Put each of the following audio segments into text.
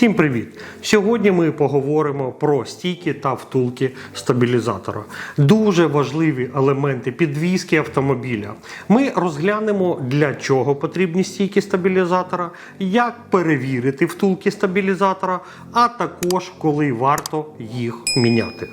Всім привіт! Сьогодні ми поговоримо про стійки та втулки стабілізатора. Дуже важливі елементи підвізки автомобіля. Ми розглянемо, для чого потрібні стійки стабілізатора, як перевірити втулки стабілізатора, а також коли варто їх міняти.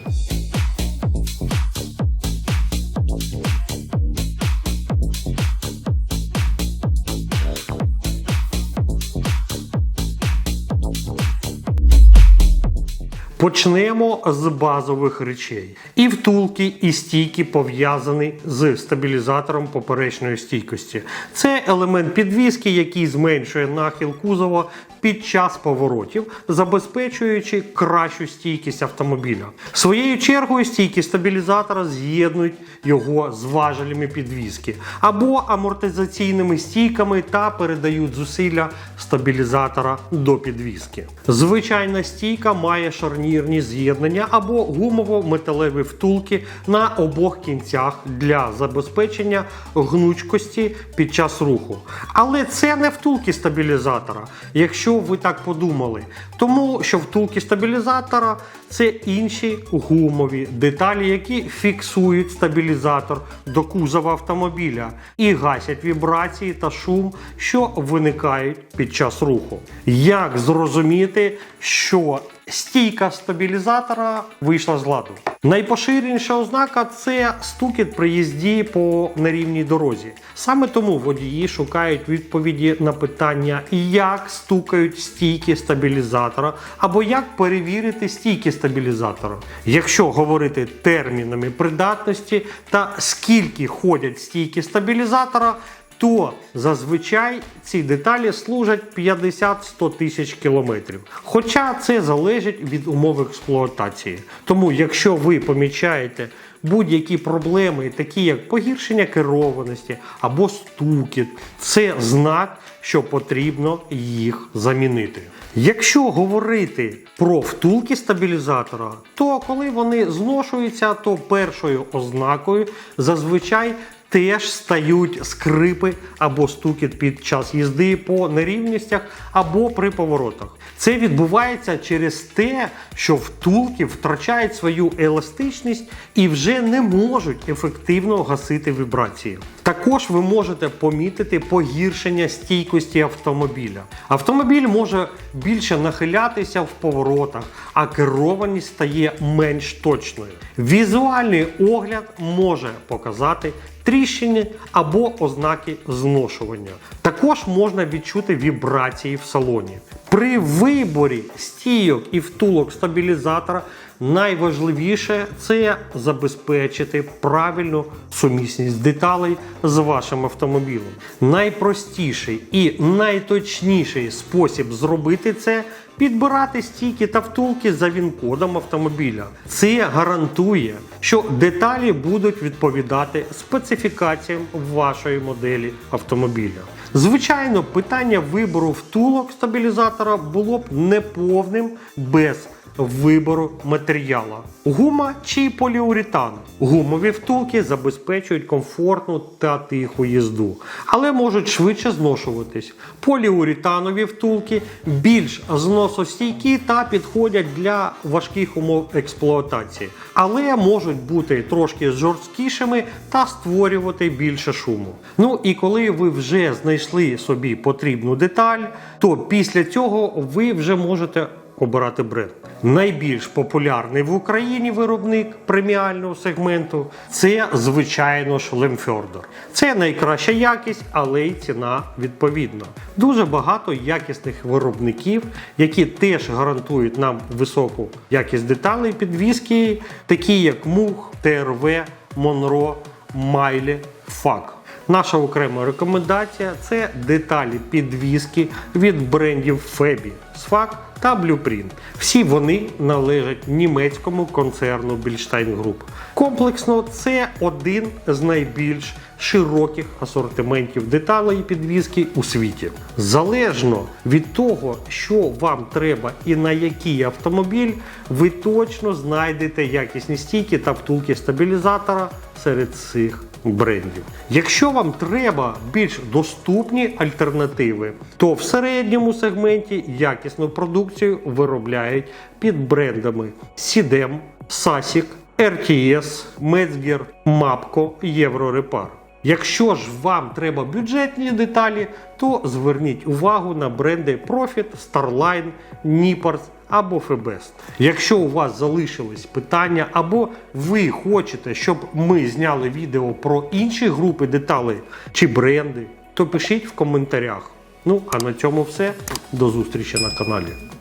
Почнемо з базових речей. І втулки, і стійки пов'язані з стабілізатором поперечної стійкості. Це елемент підвіски, який зменшує нахил кузова під час поворотів, забезпечуючи кращу стійкість автомобіля. Своєю чергою стійки стабілізатора з'єднують його з важелями підвіски або амортизаційними стійками та передають зусилля стабілізатора до підвіски. Звичайна стійка має шарнірні з'єднання або гумово-металеві втулки на обох кінцях для забезпечення гнучкості під час руху. Але це не втулки стабілізатора, якщо ви так подумали. Тому що втулки стабілізатора це інші гумові деталі, які фіксують стабілізатор до кузова автомобіля і гасять вібрації та шум, що виникають під час руху. Як зрозуміти, що стійка стабілізатора вийшла з ладу? Найпоширеніша ознака це стукіт при їзді по нерівній дорозі. Саме тому водії шукають відповіді на питання, як стукають стійки стабілізатора, або як перевірити стійки стабілізатора. Якщо говорити термінами придатності та скільки ходять стійки стабілізатора, то зазвичай ці деталі служать 50-100 тисяч кілометрів. Хоча це залежить від умов експлуатації. Тому, якщо ви помічаєте будь-які проблеми, такі як погіршення керованості або стукіт, це знак, що потрібно їх замінити. Якщо говорити про втулки стабілізатора, то коли вони зношуються, то першою ознакою зазвичай теж стають скрипи або стукіт під час їзди по нерівностях або при поворотах. Це відбувається через те, що втулки втрачають свою еластичність і вже не можуть ефективно гасити вібрації. Також ви можете помітити погіршення стійкості автомобіля. Автомобіль може більше нахилятися в поворотах, а керованість стає менш точною. Візуальний огляд може показати тріщини або ознаки зношування. Також можна відчути вібрації в салоні. При виборі стійок і втулок стабілізатора найважливіше це забезпечити правильну сумісність деталей з вашим автомобілем. Найпростіший і найточніший спосіб зробити це підбирати стійки та втулки за він-кодом автомобіля. Це гарантує, що деталі будуть відповідати специфікаціям вашої моделі автомобіля. Звичайно, питання вибору втулок стабілізатора було б неповним без вибору матеріала. Гума чи поліуретан. Гумові втулки забезпечують комфортну та тиху їзду, але можуть швидше зношуватись. Поліуретанові втулки більш зносостійкі та підходять для важких умов експлуатації, але можуть бути трошки жорсткішими та створювати більше шуму. Ну і коли ви вже знайшли собі потрібну деталь, то після цього ви вже можете обирати бренд. Найбільш популярний в Україні виробник преміального сегменту це, звичайно ж, Лемфьордер. Це найкраща якість, але й ціна відповідна. Дуже багато якісних виробників, які теж гарантують нам високу якість деталей підвіски, такі як Мух, ТРВ, Монро, Майлі, Фак. Наша окрема рекомендація це деталі підвіски від брендів Фебі, Сфак та Blueprint. Всі вони належать німецькому концерну Більштайн Груп. Комплексно це один з найбільш широких асортиментів деталей підвіски у світі. Залежно від того, що вам треба і на який автомобіль, ви точно знайдете якісні стійки та втулки стабілізатора серед цих брендів. Якщо вам треба більш доступні альтернативи, то в середньому сегменті якісну продукцію виробляють під брендами Сідем, Сасік, RTS, Мецгер, Мапко, Єврорепар. Якщо ж вам треба бюджетні деталі, то зверніть увагу на бренди Profit, Starline, Nippers або Febest. Якщо у вас залишились питання, або ви хочете, щоб ми зняли відео про інші групи деталей чи бренди, то пишіть в коментарях. Ну а на цьому все. До зустрічі на каналі.